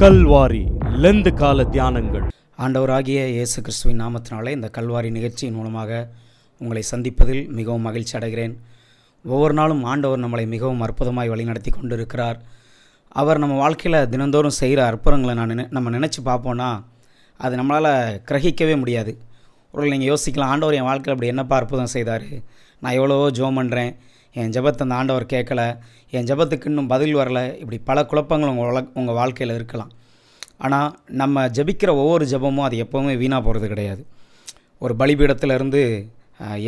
Kalvari Lent கால தியானங்கள். ஆண்டவராகிய இயேசு கிறிஸ்துவின் நாமத்தினாலே இந்த கல்வாரி நிகழ்ச்சியின் மூலமாக உங்களை சந்திப்பதில் மிகவும் மகிழ்ச்சி அடைகிறேன். ஒவ்வொரு நாளும் ஆண்டவர் நம்மளை மிகவும் அற்புதமாய் வழிநடத்தி கொண்டிருக்கிறார். அவர் நம்ம வாழ்க்கையில் தினந்தோறும் செய்கிற அற்புதங்களை நான் நினை நம்ம நினச்சி பார்ப்போன்னா அது நம்மளால் கிரகிக்கவே முடியாது. ஒரு நீங்கள் யோசிக்கலாம் ஆண்டவர் என் வாழ்க்கையில் அப்படி என்னப்பா அற்புதம் செய்தார்? நான் எவ்வளவோ ஜோம் பண்ணுறேன் என் ஜெபத்தை அந்த ஆண்டவர் கேட்கல என் ஜெபத்துக்கு இன்னும் பதில் வரலை. இப்படி பல குழப்பங்கள் உங்கள் உங்கள் வாழ்க்கையில் இருக்கலாம். ஆனால் நம்ம ஜெபிக்கிற ஒவ்வொரு ஜெபமும் அது எப்போவுமே வீணாக போகிறது கிடையாது. ஒரு பலிபீடத்திலிருந்து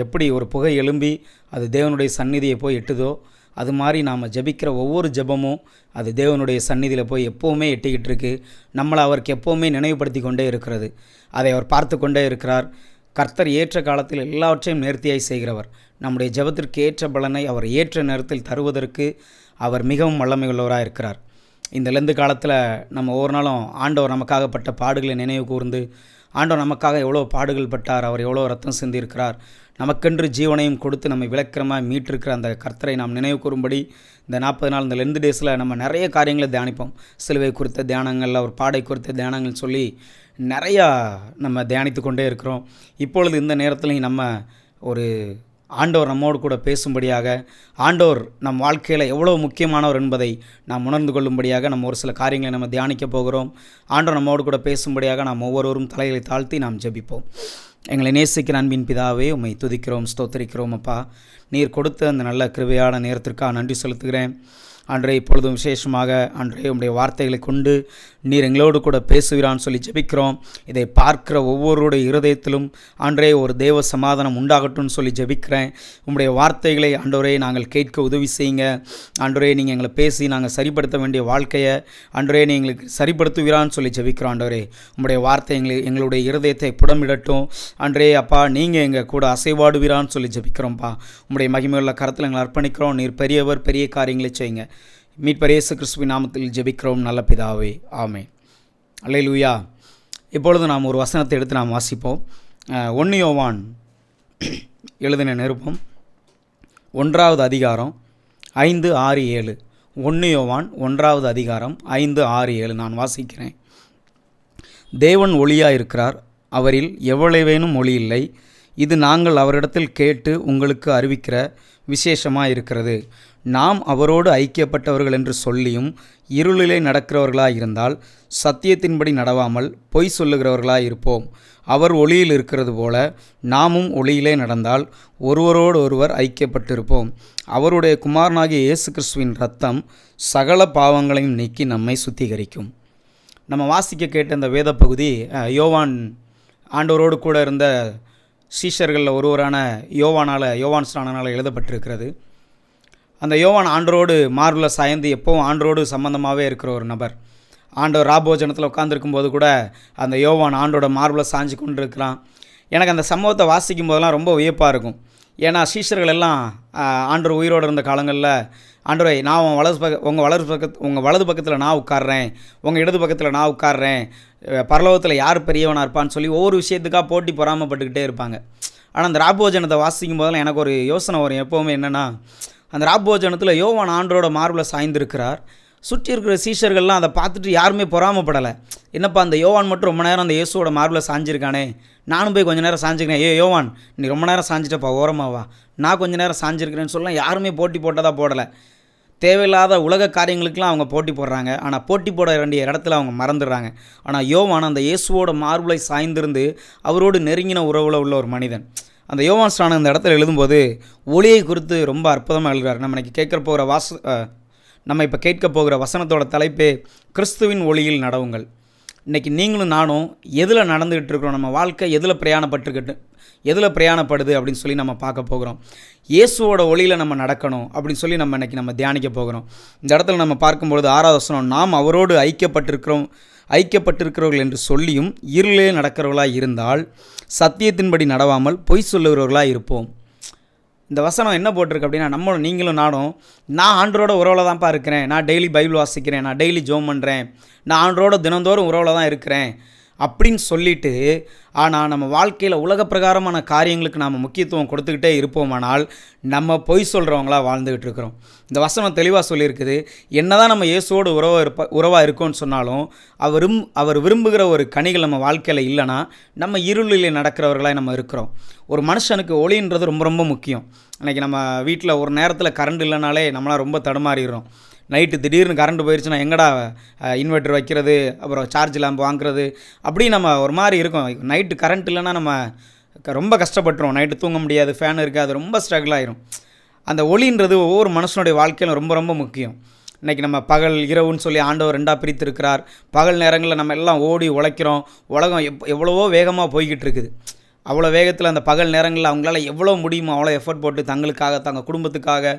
எப்படி ஒரு புகை எழும்பி அது தேவனுடைய சந்நிதியை போய் எட்டுதோ அது மாதிரி நாம் ஜெபிக்கிற ஒவ்வொரு ஜெபமும் அது தேவனுடைய சந்நிதியில் போய் எப்போவுமே எட்டிக்கிட்டு இருக்கு. நம்மளை அவருக்கு எப்போவுமே நினைவுபடுத்தி கொண்டே இருக்கிறது. அதை அவர் பார்த்து கொண்டே இருக்கிறார். கர்த்தர் ஏற்ற காலத்தில் எல்லாவற்றையும் நேர்த்தியாய் செய்கிறவர். நம்முடைய ஜபத்திற்கு ஏற்ற பலனை அவர் ஏற்ற நேரத்தில் தருவதற்கு அவர் மிகவும் வல்லமையுள்ளவராக இருக்கிறார். இந்த லெந்து காலத்தில் நம்ம ஒவ்வொரு நாளும் ஆண்டவர் நமக்காகப்பட்ட பாடுகளை நினைவு கூர்ந்து ஆண்டவர் நமக்காக எவ்வளோ பாடுகள் பட்டார் அவர் எவ்வளோ ரத்தம் சிந்திருக்கிறார் நமக்கென்று ஜீவனையும் கொடுத்து நம்மை விளக்கிரமாக மீட்டிருக்கிற அந்த கர்த்தரை நாம் நினைவு கூறும்படி இந்த நாற்பது நாள் இந்த லெந்து டேஸில் நம்ம நிறைய காரியங்களை தியானிப்போம். சிலுவை குறித்த தியானங்கள் அவர் பாடை குறித்த தியானங்கள் சொல்லி நிறையா நம்ம தியானித்து கொண்டே இருக்கிறோம். இப்பொழுது இந்த நேரத்துலையும் நம்ம ஒரு ஆண்டவர் நம்மோடு கூட பேசும்படியாக ஆண்டோர் நம் வாழ்க்கையில் எவ்வளோ முக்கியமானவர் என்பதை நாம் உணர்ந்து கொள்ளும்படியாக நம்ம ஒரு சில காரியங்களை நம்ம தியானிக்க போகிறோம். ஆண்டவர் நம்மோடு கூட பேசும்படியாக நாம் ஒவ்வொருவரும் தலைகளை தாழ்த்தி நாம் ஜெபிப்போம். எங்களை நேசிக்கிற அன்பின் பிதாவே உம்மை துதிக்கிறோம் ஸ்தோத்தரிக்கிறோம் அப்பா. நீர் கொடுத்த அந்த நல்ல கிருபையான நேரத்திற்காக நன்றி செலுத்துகிறேன். அன்றே இப்பொழுதும் விசேஷமாக அன்றே உடைய வார்த்தைகளை கொண்டு நீர் எங்களோடு கூட பேசுகிறான்னு சொல்லி ஜெபிக்கிறோம். இதை பார்க்கிற ஒவ்வொருடைய இருதயத்திலும் அன்றே ஒரு தேவ சமாதானம் உண்டாகட்டும்னு சொல்லி ஜெபிக்கிறேன். உங்களுடைய வார்த்தைகளை அன்றோரே நாங்கள் கேட்க உதவி செய்யுங்க. அன்றோரே நீங்கள் எங்களை பேசி நாங்கள் சரிப்படுத்த வேண்டிய வாழ்க்கையை ஆண்டவரே நீ எங்களுக்கு சரிப்படுத்துவீரான்னு சொல்லி ஜெபிக்கிறோம் ஆண்டவரே. உங்களுடைய வார்த்தை எங்களை எங்களுடைய இருதயத்தை புடமிடட்டும். அன்றே அப்பா நீங்கள் எங்கள் கூட அசைவாடுவீரான்னு சொல்லி ஜெபிக்கிறோம்ப்பா. உங்களுடைய மகிமையுள்ள கரத்தில் எங்களை அர்ப்பணிக்கிறோம். நீர் பெரியவர் பெரிய காரியங்களை செய்யுங்க. மீட்பர் இயேசு கிறிஸ்துவின் நாமத்தில் ஜெபிக்கிறோம். நல்ல பிதாவே ஆமே அல்லேலூயா. இப்பொழுது நாம் ஒரு வசனத்தை எடுத்து நாம் வாசிப்போம். ஒன்று ஒன்னு யோவான் எழுதின நிருப்பம் ஒன்றாவது அதிகாரம் ஐந்து ஆறு ஏழு. ஒன்று யோவான் ஒன்றாவது அதிகாரம் ஐந்து ஆறு ஏழு. நான் வாசிக்கிறேன். தேவன் ஒளியாக இருக்கிறார் அவரில் எவ்வளவேனும் ஒளி இல்லை. இது நாங்கள் அவரிடத்தில் கேட்டு உங்களுக்கு அறிவிக்கிற விசேஷமாக இருக்கிறது நாம் அவரோடு ஐக்கியப்பட்டவர்கள் என்று சொல்லியும் இருளிலே நடக்கிறவர்களாக இருந்தால் சத்தியத்தின்படி நடவாமல் பொய் சொல்லுகிறவர்களாக இருப்போம் அவர் ஒளியில் இருக்கிறது போல நாமும் ஒளியிலே நடந்தால் ஒருவரோடு ஒருவர் ஐக்கியப்பட்டிருப்போம். அவருடைய குமாரனாகிய இயேசு கிறிஸ்துவின் ரத்தம் சகல பாவங்களையும் நீக்கி நம்மை சுத்திகரிக்கும். நம்ம வாசிக்க கேட்ட இந்த வேத பகுதி யோவான் ஆண்டவரோடு கூட இருந்த சீஷர்களில் ஒருவரான யோவானால் யோவான் ஸ்நானனால் எழுதப்பட்டிருக்கிறது. அந்த யோவான் ஆண்டரோடு மார்பில் சாய்ந்து எப்போவும் ஆண்டரோடு சம்பந்தமாகவே இருக்கிற ஒரு நபர். ஆண்டவர் ராபோஜனத்தில் உட்காந்துருக்கும் போது கூட அந்த யோவான் ஆண்டோட மார்பில் சாஞ்சு கொண்டு இருக்கிறான் எனக்கு அந்த சம்பவத்தை வாசிக்கும் போதெல்லாம் ரொம்ப வியப்பாக இருக்கும். ஏன்னா சீஷர்கள் எல்லாம் ஆஹ், ஆண்டவர் உயிரோடு இருந்த காலங்களில் ஆண்டவரை நான் உன் வலது பக்க உங்கள் வலது பக்கத்து உங்கள் வலது பக்கத்தில் நான் உட்காடுறேன் உங்கள் இடது பக்கத்தில் நான் உட்காடுறேன் பரலோகத்தில் யார் பெரியவனாக இருப்பான்னு சொல்லி ஒவ்வொரு விஷயத்துக்காக போட்டி பொறாமப்பட்டுக்கிட்டே இருப்பாங்க. ஆனால் அந்த ராபோஜனத்தை வாசிக்கும் போதெல்லாம் எனக்கு ஒரு யோசனை வரும். எப்போவுமே என்னென்னா அந்த ராப்போஜனத்தில் யோவான் ஆண்டரோட மார்பில் சாய்ந்திருக்கிறார். சுற்றி இருக்கிற சீஷர்கள்லாம் அதை பார்த்துட்டு யாருமே பொறாமப்படலை. என்னப்பா அந்த யோவான் மட்டும் ரொம்ப நேரம் அந்த இயேசுவோட மார்பில் சாஞ்சிருக்கானே? நானும் போய் கொஞ்ச நேரம் சாஞ்சிக்கிறேன். ஏ யோவான் நீ ரொம்ப நேரம் சாஞ்சிட்டப்பா ஓரமாவா நான் கொஞ்ச நேரம் சாஞ்சிருக்கிறேன்னு சொல்லலாம். யாருமே போட்டி போட்டதாக போடலை. தேவையில்லாத உலக காரியங்களுக்கெல்லாம் அவங்க போட்டி போடுறாங்க. ஆனால் போட்டி போட வேண்டிய இடத்துல அவங்க மறந்துடுறாங்க. ஆனால் யோவான் அந்த இயேசுவோட மார்பிளை சாய்ந்திருந்து அவரோடு நெருங்கின உறவில் உள்ள ஒரு மனிதன். அந்த யோவான் ஸ்நானம் இந்த இடத்துல எழுதும்போது ஒளியை குறித்து ரொம்ப அற்புதமாக எழுதுகிறார் நம்ம இன்னைக்கு கேட்க போகிற வாச நம்ம இப்போ கேட்க போகிற வசனத்தோட தலைப்பே கிறிஸ்துவின் ஒளியில் நடவுங்கள். இன்றைக்கி நீங்களும் நானும் எதில் நடந்துகிட்டு இருக்கிறோம்? நம்ம வாழ்க்கை எதில் பிரயாணப்பட்டுக்கிட்டு எதில் பிரயாணப்படுது அப்படின்னு சொல்லி நம்ம பார்க்க போகிறோம். இயேசுவோட ஒளியில் நம்ம நடக்கணும் அப்படின்னு சொல்லி நம்ம இன்றைக்கி நம்ம தியானிக்க போகிறோம். இந்த இடத்துல நம்ம பார்க்கும்பொழுது ஆறாவது வசனம் நாம் அவரோடு ஐக்கியப்பட்டிருக்கிறோம். ஐக்கியப்பட்டிருக்கிறவர்கள் என்று சொல்லியும் இருளிலே நடக்கிறவர்களாக இருந்தால் சத்தியத்தின்படி நடவாமல் பொய் சொல்லுகிறவர்களாக இருப்போம். இந்த வசனம் என்ன போட்டிருக்கு அப்படின்னா நம்மளும் நீங்களும் நானும் நான் ஆண்டரோட உறவில் தான்ப்பா இருக்கிறேன். நான் டெய்லி பைபிள் வாசிக்கிறேன். நான் டெய்லி ஜோம் பண்ணுறேன் நான் ஆண்டரோட தினந்தோறும் உறவில் தான் இருக்கிறேன். அப்படின்னு சொல்லிட்டு ஆனால் நம்ம வாழ்க்கையில் உலக பிரகாரமான காரியங்களுக்கு நாம் முக்கியத்துவம் கொடுத்துக்கிட்டே இருப்போமானால் நம்ம பொய் சொல்கிறவங்களா வாழ்ந்துக்கிட்டு இருக்கிறோம். இந்த வசனம் தெளிவாக சொல்லியிருக்குது. என்னதான் நம்ம இயேசுவோடு உறவாக இருப்ப உறவாக இருக்கோம்னு சொன்னாலும் அவரும் அவர் விரும்புகிற ஒரு கனிகள் நம்ம வாழ்க்கையில் இல்லைன்னா நம்ம இருளில் நடக்கிறவர்களாக நம்ம இருக்கிறோம். ஒரு மனுஷனுக்கு ஒளின்றது ரொம்ப ரொம்ப முக்கியம். அன்றைக்கி நம்ம வீட்டில் ஒரு நேரத்தில் கரண்ட் இல்லைனாலே நம்மளாம் ரொம்ப தடுமாறிடுறோம். நைட்டு திடீர்னு கரண்ட் போயிடுச்சுன்னா எங்கடா இன்வெர்ட்டர் வைக்கிறது அப்புறம் சார்ஜ் லேம்ப் வாங்குறது அப்படி நம்ம ஒரு மாதிரி இருக்கும். நைட்டு கரண்ட் இல்லைன்னா நம்ம க- ரொம்ப கஷ்டப்பட்டுரும் நைட்டு தூங்க முடியாது ஃபேன் இருக்காது ரொம்ப ஸ்ட்ரகிள் ஆயிரும். அந்த ஒளின்றது ஒவ்வொரு மனுஷனுடைய வாழ்க்கையிலும் ரொம்ப ரொம்ப முக்கியம். இன்றைக்கி நம்ம பகல் இரவுன்னு சொல்லி ஆண்டவர் ரெண்டாக பிரித்திருக்கிறார். பகல் நேரங்களில் நம்ம எல்லாம் ஓடி உழைக்கிறோம். உலகம் எப் எவ்வளவோ வேகமாக போய்கிட்டு இருக்குது. அவ்வளோ வேகத்தில் அந்த பகல் நேரங்களில் அவங்களால எவ்வளோ முடியுமோ அவ்வளோ எஃபர்ட் போட்டு தங்களுக்காக தங்கள் குடும்பத்துக்காக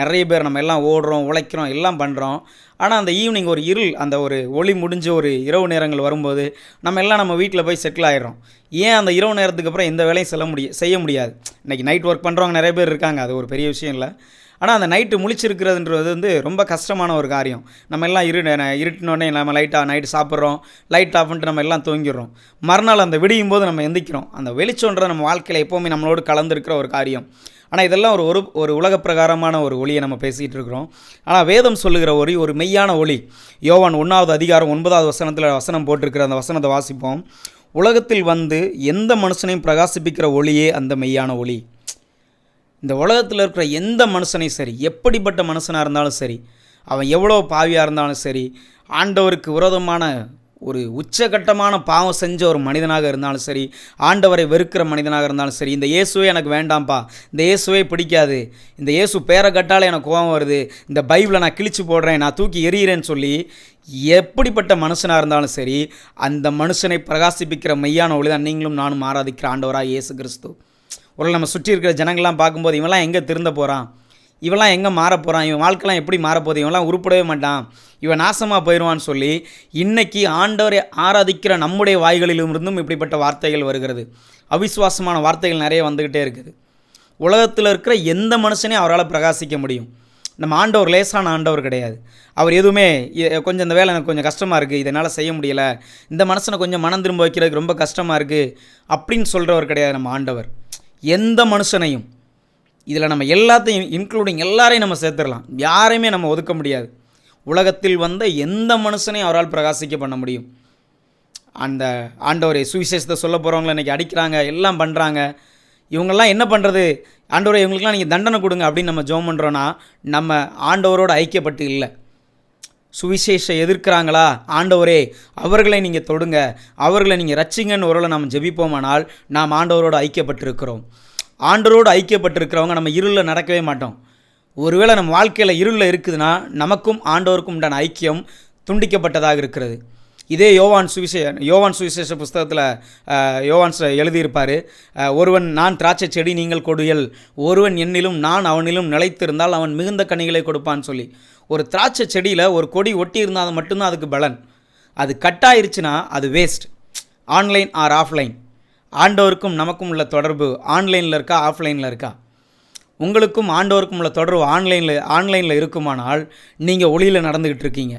நிறைய பேர் நம்ம எல்லாம் ஓடுறோம் உழைக்கிறோம் எல்லாம் பண்ணுறோம் ஆனால் அந்த ஈவினிங் ஒரு இருள் அந்த ஒரு ஒளி முடிஞ்ச ஒரு இரவு நேரங்கள் வரும்போது நம்ம எல்லாம் நம்ம வீட்டில் போய் செட்டில் ஆகிடறோம் ஏன் அந்த இரவு நேரத்துக்கு அப்புறம் எந்த வேலையும் செல்ல முடிய செய்ய முடியாது? இன்றைக்கி நைட் ஒர்க் பண்ணுறவங்க நிறைய பேர் இருக்காங்க அது ஒரு பெரிய விஷயம் இல்லை. ஆனால் அந்த நைட்டு முழிச்சிருக்கிறதுன்றது வந்து ரொம்ப கஷ்டமான ஒரு காரியம். நம்ம எல்லாம் இரு இருட்டினோடனே நம்ம லைட்டாக நைட்டு சாப்பிட்றோம். லைட் ஆஃப் பண்ணிட்டு நம்ம எல்லாம் தூங்கிடுறோம். மறுநாள் அந்த விடியும் போது நம்ம எந்திக்கிறோம். அந்த வெளிச்சோன்ற நம்ம வாழ்க்கையில் எப்போவுமே நம்மளோடு கலந்துருக்கிற ஒரு காரியம். ஆனால் இதெல்லாம் ஒரு ஒரு ஒரு உலக பிரகாரமான ஒரு ஒளியை நம்ம பேசிகிட்டு இருக்கிறோம். ஆனால் வேதம் சொல்லுகிற ஒளி ஒரு மெய்யான ஒளி யோவான் ஒன்றாவது அதிகாரம் ஒன்பதாவது வசனத்தில் வசனம் போட்டிருக்கிற அந்த வசனத்தை வாசிப்போம். உலகத்தில் வந்து எந்த மனுஷனையும் பிரகாசிப்பிக்கிற ஒளியே அந்த மெய்யான ஒளி இந்த உலகத்தில் இருக்கிற எந்த மனுஷனையும் சரி எப்படிப்பட்ட மனுஷனாக இருந்தாலும் சரி அவன் எவ்வளோ பாவியாக இருந்தாலும் சரி ஆண்டவருக்கு விரோதமான ஒரு உச்சகட்டமான பாவம் செஞ்ச ஒரு மனிதனாக இருந்தாலும் சரி ஆண்டவரை வெறுக்கிற மனிதனாக இருந்தாலும் சரி இந்த இயேசுவே எனக்கு வேண்டாம்ப்பா இந்த இயேசுவே பிடிக்காது இந்த இயேசு பேரை கட்டால் எனக்கு கோபம் வருது இந்த பைபிளை நான் கிழிச்சு போடுறேன் நான் தூக்கி எறிகிறேன்னு சொல்லி எப்படிப்பட்ட மனுஷனாக இருந்தாலும் சரி அந்த மனுஷனை பிரகாசிப்பிக்கிற மெய்யான ஒளி தான் நீங்களும் நானும் ஆராதிக்கிற ஆண்டவராக இயேசு கிறிஸ்து. ஒரு நம்ம சுற்றி இருக்கிற ஜனங்கள்லாம் பார்க்கும்போது இவெல்லாம் எங்கே திருந்த போகிறான்? இவெல்லாம் எங்கே மாற போகிறான்? இவன் வாழ்க்கைலாம் எப்படி மாறப்போகுது இவன்லாம் உருப்படவே மாட்டான். இவன் நாசமாக போயிடுவான்னு சொல்லி இன்றைக்கி ஆண்டவரை ஆராதிக்கிற நம்முடைய வாய்களிலும் இருந்தும் இப்படிப்பட்ட வார்த்தைகள் வருகிறது. அவிசுவாசமான வார்த்தைகள் நிறைய வந்துக்கிட்டே இருக்குது. உலகத்தில் இருக்கிற எந்த மனுஷனையும் அவரால் பிரகாசிக்க முடியும். நம்ம ஆண்டவர் லேசான ஆண்டவர் கிடையாது. அவர் எதுவுமே கொஞ்சம் இந்த வேலை எனக்கு கொஞ்சம் கஷ்டமாக இருக்குது இதனால் செய்ய முடியலை இந்த மனுஷனை கொஞ்சம் மனம் திரும்ப வைக்கிறதுக்கு ரொம்ப கஷ்டமாக இருக்குது அப்படின்னு சொல்கிறவர் கிடையாது நம்ம ஆண்டவர். எந்த மனுஷனையும் இதில் நம்ம எல்லாத்தையும் இன்க்ளூடிங் எல்லாரையும் நம்ம சேர்த்துடலாம். யாரையுமே நம்ம ஒதுக்க முடியாது. உலகத்தில் வந்த எந்த மனுஷனையும் அவரால் பிரகாசிக்க பண்ண முடியும். அந்த ஆண்டவரை சுவிசேஷத்தை சொல்ல போகிறவங்கள இன்றைக்கி அடிக்கிறாங்க எல்லாம் பண்ணுறாங்க இவங்கெல்லாம் என்ன பண்ணுறது ஆண்டவரை இவங்களுக்குலாம் நீங்கள் தண்டனை கொடுங்க அப்படின்னு நம்ம ஜோம் பண்ணுறோன்னா நம்ம ஆண்டவரோட ஐக்கியப்பட்டு இல்லை. சுவிசேஷ எதிர்க்கிறாங்களா? ஆண்டவரே அவர்களை நீங்கள் தொடுங்க. அவர்களை நீங்கள் ரச்சிங்கன்னு ஒருவேளை நாம் ஜெபிப்போமானால் நாம் ஆண்டவரோடு ஐக்கியப்பட்டிருக்கிறோம். ஆண்டவரோடு ஐக்கியப்பட்டிருக்கிறவங்க நம்ம இருளில் நடக்கவே மாட்டோம். ஒருவேளை நம்ம வாழ்க்கையில் இருளில் இருக்குதுன்னா நமக்கும் ஆண்டவருக்கும் உண்டான ஐக்கியம் துண்டிக்கப்பட்டதாக இருக்கிறது. இதே யோவான் சுவிசே யோவான் சுவிசேஷ புஸ்தகத்தில் யோவான் எழுதியிருப்பார். ஒருவன் நான் திராட்சை செடி நீங்கள் கொடுயல். ஒருவன் என்னிலும் நான் அவனிலும் நிலைத்திருந்தால் அவன் மிகுந்த கனிகளை கொடுப்பான்னு சொல்லி. ஒரு திராட்சை செடியில் ஒரு கொடி ஒட்டி இருந்தால் மட்டும்தான் அதுக்கு பலன். அது கட்டாயிருச்சுன்னா அது வேஸ்ட் ஆன்லைன் ஆர் ஆஃப்லைன். ஆண்டவருக்கும் நமக்கும் உள்ள தொடர்பு. ஆன்லைனில் இருக்கா ஆஃப்லைனில் இருக்கா? உங்களுக்கும் ஆண்டவருக்கும் உள்ள தொடர்பு ஆன்லைனில் ஆன்லைனில் இருக்குமானால் நீங்கள் ஒளியில் நடந்துக்கிட்டு இருக்கீங்க.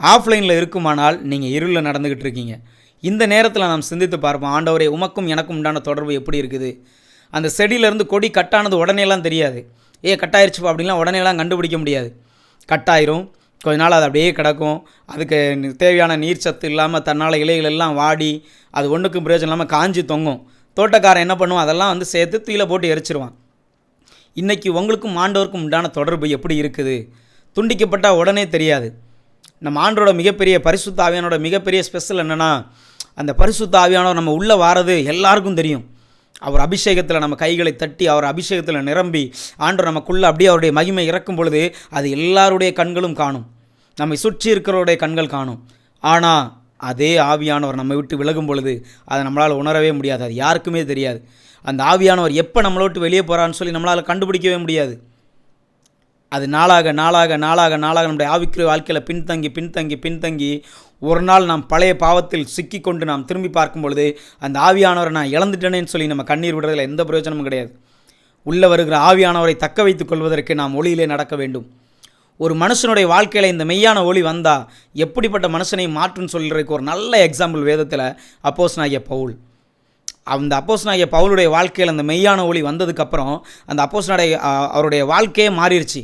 ஆஃப்லைனில் இருக்குமானால் நீங்கள் இருளில் நடந்துக்கிட்டு இருக்கீங்க இந்த நேரத்தில் நாம் சிந்தித்து பார்ப்போம் ஆண்டவரே உமக்கும் எனக்கும் உண்டான தொடர்பு எப்படி இருக்குது? அந்த செடியிலேருந்து கொடி கட்டானது உடனேலாம் தெரியாது. ஏ கட்டாயிருச்சுப்பா அப்படின்லாம் உடனேலாம் கண்டுபிடிக்க முடியாது. கட்டாயிரும். கொஞ்ச நாள் அது அப்படியே கிடக்கும். அதுக்கு தேவையான நீர் சத்து இல்லாமல் தன்னால் இலைகள் எல்லாம் வாடி அது ஒன்றுக்கும் பிரயோஜனம் இல்லாமல் காஞ்சி தொங்கும். தோட்டக்காரன் என்ன பண்ணுவான்? அதெல்லாம் வந்து சேர்த்து தீயில போட்டு எரிச்சிருவான். இன்றைக்கி உங்களுக்கும் ஆண்டவருக்கும் உண்டான தொடர்பு எப்படி இருக்குது? துண்டிக்கப்பட்டால் உடனே தெரியாது. நம்ம ஆண்டோட மிகப்பெரிய பரிசுத்த ஆவியானோட மிகப்பெரிய ஸ்பெஷல் என்னென்னா அந்த பரிசுத்த ஆவியானவர் நம்ம உள்ளே வாரது எல்லாருக்கும் தெரியும். அவர் அபிஷேகத்தில் நம்ம கைகளை தட்டி அவர் அபிஷேகத்தில் நிரம்பி ஆண்டவர் நமக்குள்ளே அப்படியே அவருடைய மகிமை இறக்கும் பொழுது அது எல்லாருடைய கண்களும் காணும். நம்மை சுற்றி இருக்கிறவருடைய கண்கள் காணும். ஆனால் அதே ஆவியானவர் நம்மை விட்டு விலகும் பொழுது அதை நம்மளால் உணரவே முடியாது. அது யாருக்குமே தெரியாது. அந்த ஆவியானவர் எப்போ நம்மளை விட்டு வெளியே போகிறான்னு சொல்லி நம்மளால் கண்டுபிடிக்கவே முடியாது. அது நாளாக நாளாக நாளாக நாளாக நம்முடைய ஆவிக்குரிய வாழ்க்கையில் பின்தங்கி பின்தங்கி பின்தங்கி ஒரு நாள் நாம் பழைய பாவத்தில் சிக்கிக்கொண்டு நாம் திரும்பி பார்க்கும் பொழுது அந்த ஆவியானவரை நான் இழந்துட்டேனேன்னு சொல்லி நம்ம கண்ணீர் விடுறதில் எந்த பிரயோஜனமும் கிடையாது. உள்ளே வருகிற ஆவியானவரை தக்க வைத்துக் கொள்வதற்கு நாம் ஒளியிலே நடக்க வேண்டும். ஒரு மனுஷனுடைய வாழ்க்கையில் இந்த மெய்யான ஒளி வந்தால் எப்படிப்பட்ட மனுஷனை மாற்றுன்னு சொல்கிறதுக்கு ஒரு நல்ல எக்ஸாம்பிள் வேதத்தில் அப்போஸ்தலனாகிய பவுல். அந்த அப்போஸ் நாகிய பவுலுடைய வாழ்க்கையில் அந்த மெய்யான ஒளி வந்ததுக்கப்புறம் அந்த அப்போஸ் நாடைய அவருடைய வாழ்க்கையே மாறிடுச்சு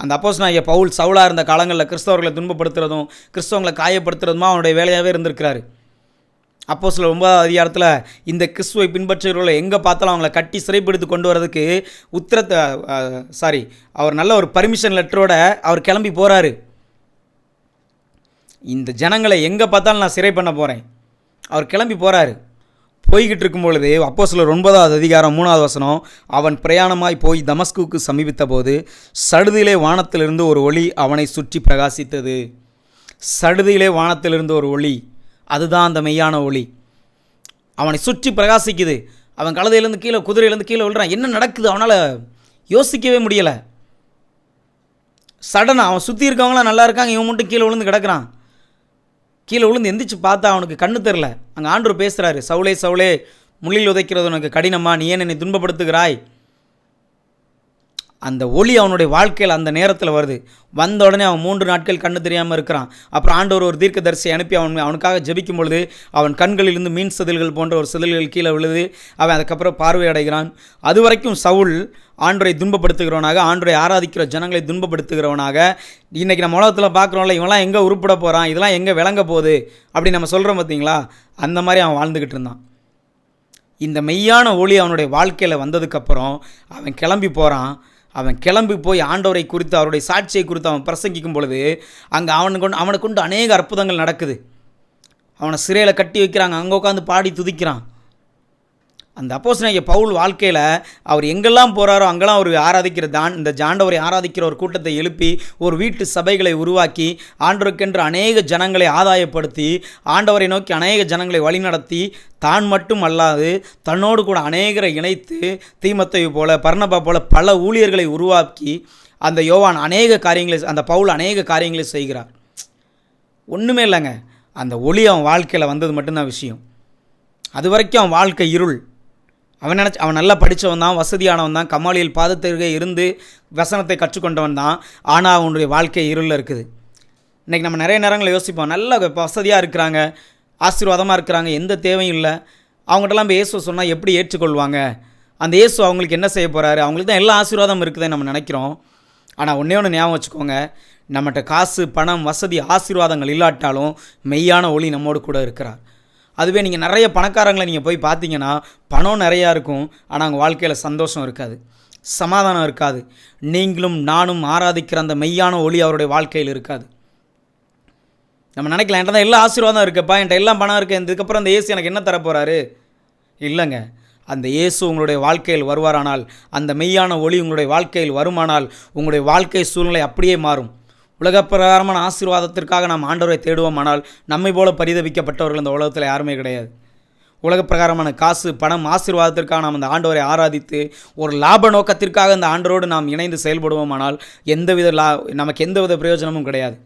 அந்த அப்போஸ் நான் பவுல் சவுலாக இருந்த காலங்களில் கிறிஸ்தவர்களை துன்பப்படுத்துறதும் கிறிஸ்தவங்களை காயப்படுத்துறதுமா அவனுடைய வேலையாகவே இருந்திருக்கிறாரு. அப்போ சில ஒன்பதாவது அதிகாரத்தில் இந்த கிறிஸ்துவை பின்பற்றுகிறவர்களை எங்கே பார்த்தாலும் அவங்கள கட்டி சிறைப்பிடித்து கொண்டு வரதுக்கு உத்தரத்தை சாரி அவர் நல்ல ஒரு பர்மிஷன் லெட்டரோட அவர் கிளம்பி போகிறாரு இந்த ஜனங்களை எங்கே பார்த்தாலும் நான் சிறை பண்ண போகிறேன் அவர் கிளம்பி போகிறாரு போய்கிட்டு இருக்கும் பொழுது அப்போ சிலர் ஒன்பதாவது அதிகாரம் மூணாவது வசனம் அவன் பிரயாணமாய் போய் தமஸ்குக்கு சமீபித்த போது சடுதியிலே வானத்திலிருந்து ஒரு ஒளி அவனை சுற்றி பிரகாசித்தது. சடுதியிலே வானத்திலிருந்து ஒரு ஒளி அதுதான் அந்த மெய்யான ஒளி. அவனை சுற்றி பிரகாசிக்குது. அவன் கழுதையிலேருந்து கீழே குதிரையிலேருந்து கீழே விழுறான். என்ன நடக்குது? அவனால் யோசிக்கவே முடியலை. சடனாக அவன் சுற்றி இருக்கவங்களாம் நல்லா இருக்காங்க இவன் மட்டும் கீழே விழுந்து கிடக்குறான். கீழே விழுந்து எந்திரிச்சு பார்த்தா அவனுக்கு கண்ணு தெரில அங்கே ஆண்டவர் பேசுகிறாரு சவுளே சவுளே முள்ளில் உதைக்கிறது உனக்கு கடினமா? நீ ஏன் என்னை துன்பப்படுத்துகிறாய்? அந்த ஒளி அவனுடைய வாழ்க்கையில் அந்த நேரத்தில் வருது. வந்த உடனே அவன் மூன்று நாட்கள் கண்ணு தெரியாமல் இருக்கிறான். அப்புறம் ஆண்டவர் ஒரு தீர்க்கதரிசியை அனுப்பி அவன் அவனுக்காக ஜெபிக்கும் பொழுது அவன் கண்களிலிருந்து மீன் செதில்கள் போன்ற ஒரு செதில்கள் கீழே விழுது. அவன் அதுக்கப்புறம் பார்வை அடைகிறான். அது வரைக்கும் சவுல் ஆண்டரை துன்பப்படுத்துகிறவனாக ஆண்டரை ஆராதிக்கிற ஜனங்களை துன்பப்படுத்துகிறவனாக இன்றைக்கி நம்ம உலகத்தில் பார்க்குறோம்ல இவன்லாம் எங்கே உருப்பிட போகிறான் இதெல்லாம் எங்கே விளங்க போகுது அப்படி நம்ம சொல்கிறோம் பார்த்தீங்களா? அந்த மாதிரி அவன் வாழ்ந்துக்கிட்டு இருந்தான். இந்த மெய்யான ஒளி அவனுடைய வாழ்க்கையில் வந்ததுக்கப்புறம் அவன் கிளம்பி போகிறான் அவன் கிளம்பி போய் ஆண்டவரை குறித்து அவருடைய சாட்சியை குறித்து அவன் பிரசங்கிக்கும் பொழுது அங்கே அவனை கொண்டு அவனை கொண்டு அநேக அற்புதங்கள் நடக்குது. அவனை சிறையில் கட்டி வைக்கிறாங்க அங்கே உட்காந்து பாடி துதிக்கிறான். அந்த அப்போஸ்தலனாகிய பவுல் வாழ்க்கையில் அவர் எங்கெல்லாம் போகிறாரோ அங்கெல்லாம் அவர் ஆராதிக்கிற தான் இந்த ஜாண்டவரை ஆராதிக்கிற ஒரு கூட்டத்தை எழுப்பி ஒரு வீட்டு சபைகளை உருவாக்கி ஆண்டவருக்கென்று அநேக ஜனங்களை ஆதாயப்படுத்தி ஆண்டவரை நோக்கி அநேக ஜனங்களை வழிநடத்தி தான் மட்டும் அல்லாது தன்னோடு கூட அநேகரை இணைத்து தீமத்தை போல பர்ணபா போல பல ஊழியர்களை உருவாக்கி அந்த யோவான் அநேக காரியங்களை அந்த பவுல் அநேக காரியங்களை செய்கிறார். ஒன்றுமே இல்லைங்க. அந்த ஒளி அவன் வாழ்க்கையில் வந்தது மட்டும்தான் விஷயம். அது வரைக்கும் அவன் வாழ்க்கை இருள். அவன் நினச்சி அவன் நல்லா படித்தவன் தான் வசதியானவன் தான் கமாலியில் பாதத்திற்கே இருந்து வசனத்தை கற்றுக்கொண்டவன் தான். ஆனால் அவனுடைய வாழ்க்கை இருளில் இருக்குது. இன்றைக்கி நம்ம நிறைய நேரங்களில் யோசிப்போம். நல்ல வசதியாக இருக்கிறாங்க ஆசீர்வாதமாக இருக்கிறாங்க எந்த தேவையும் இல்லை. அவங்ககிட்டலாம் போய் இயேசு சொன்னால் எப்படி ஏற்றுக்கொள்வாங்க? அந்த இயேசு அவங்களுக்கு என்ன செய்ய போகிறாரு அவங்களுக்கு தான் எல்லா ஆசீர்வாதம் இருக்குதுன்னு நம்ம நினைக்கிறோம். ஆனால் ஒன்றே ஒன்று ஞாபகம் வச்சுக்கோங்க. நம்மகிட்ட காசு பணம் வசதி ஆசீர்வாதங்கள் இல்லாட்டாலும் மெய்யான ஒளி நம்மோடு கூட இருக்கிறார். அதுவே நீங்கள் நிறைய பணக்காரங்களை நீங்கள் போய் பார்த்தீங்கன்னா பணம் நிறையா இருக்கும். ஆனால் அவங்க வாழ்க்கையில் சந்தோஷம் இருக்காது. சமாதானம் இருக்காது. நீங்களும் நானும் ஆராதிக்கிற அந்த மெய்யான ஒளி அவருடைய வாழ்க்கையில் இருக்காது. நம்ம நினைக்கலாம் என்கிட்ட தான் எல்லா ஆசீர்வாதம் இருக்குப்பா என்கிட்ட எல்லாம் பணம் இருக்குது இதுக்கப்புறம் அந்த ஏசு எனக்கு என்ன தரப்போகிறாரு இல்லைங்க. அந்த இயேசு உங்களுடைய வாழ்க்கையில் வருவாரானால் அந்த மெய்யான ஒளி உங்களுடைய வாழ்க்கையில் வருமானால் உங்களுடைய வாழ்க்கை சூழ்நிலை அப்படியே மாறும். உலகப்பிரகாரமான ஆசீர்வாதத்திற்காக நாம் ஆண்டவரை தேடுவோமானால் நம்மை போல பரிதவிக்கப்பட்டவர்கள் இந்த உலகத்தில் யாருமே கிடையாது. உலகப்பிரகாரமான காசு பணம் ஆசீர்வாதத்திற்காக நாம் அந்த ஆண்டவரை ஆராதித்து ஒரு லாப நோக்கத்திற்காக அந்த ஆண்டரோடு நாம் இணைந்து செயல்படுவோமானால் எந்தவித லா நமக்கு எந்தவித பிரயோஜனமும் கிடையாது.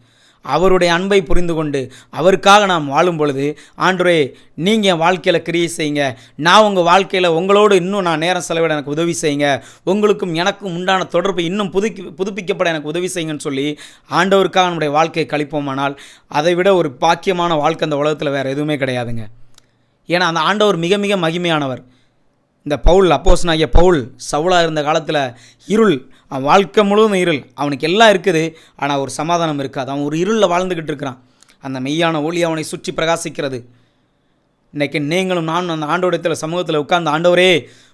அவருடைய அன்பை புரிந்து கொண்டு அவருக்காக நாம் வாழும் பொழுது ஆண்டவரே நீங்கள் என் வாழ்க்கையில் கிரியை செய்யுங்க. நான் உங்கள் வாழ்க்கையில் உங்களோடு இன்னும் நான் நேரம் செலவிட எனக்கு உதவி செய்யுங்க. உங்களுக்கும் எனக்கும் உண்டான தொடர்பு இன்னும் புதுக்கி புதுப்பிக்கப்பட எனக்கு உதவி செய்யுங்கன்னு சொல்லி ஆண்டவருக்காக நம்முடைய வாழ்க்கையை கழிப்போமானால் அதை விட ஒரு பாக்கியமான வாழ்க்கை அந்த உலகத்தில் வேறு எதுவுமே கிடையாதுங்க. ஏன்னா அந்த ஆண்டவர் மிக மிக மகிமையானவர். இந்த பவுல் அப்போஸ்னாகிய பவுல் சவுலாக இருந்த காலத்தில் இருள். அவன் வாழ்க்கை முழுவதும் இருள். அவனுக்கு எல்லாம் இருக்குது. ஆனால் ஒரு சமாதானம் இருக்காது. அவன் ஒரு இருளில் வாழ்ந்துக்கிட்டு இருக்கிறான். அந்த மெய்யான ஒளி அவனை சுற்றி பிரகாசிக்கிறது. இன்றைக்கி நீங்களும் நானும் அந்த ஆண்டோடத்தில் சமூகத்தில் உட்கார்ந்து ஆண்டவரே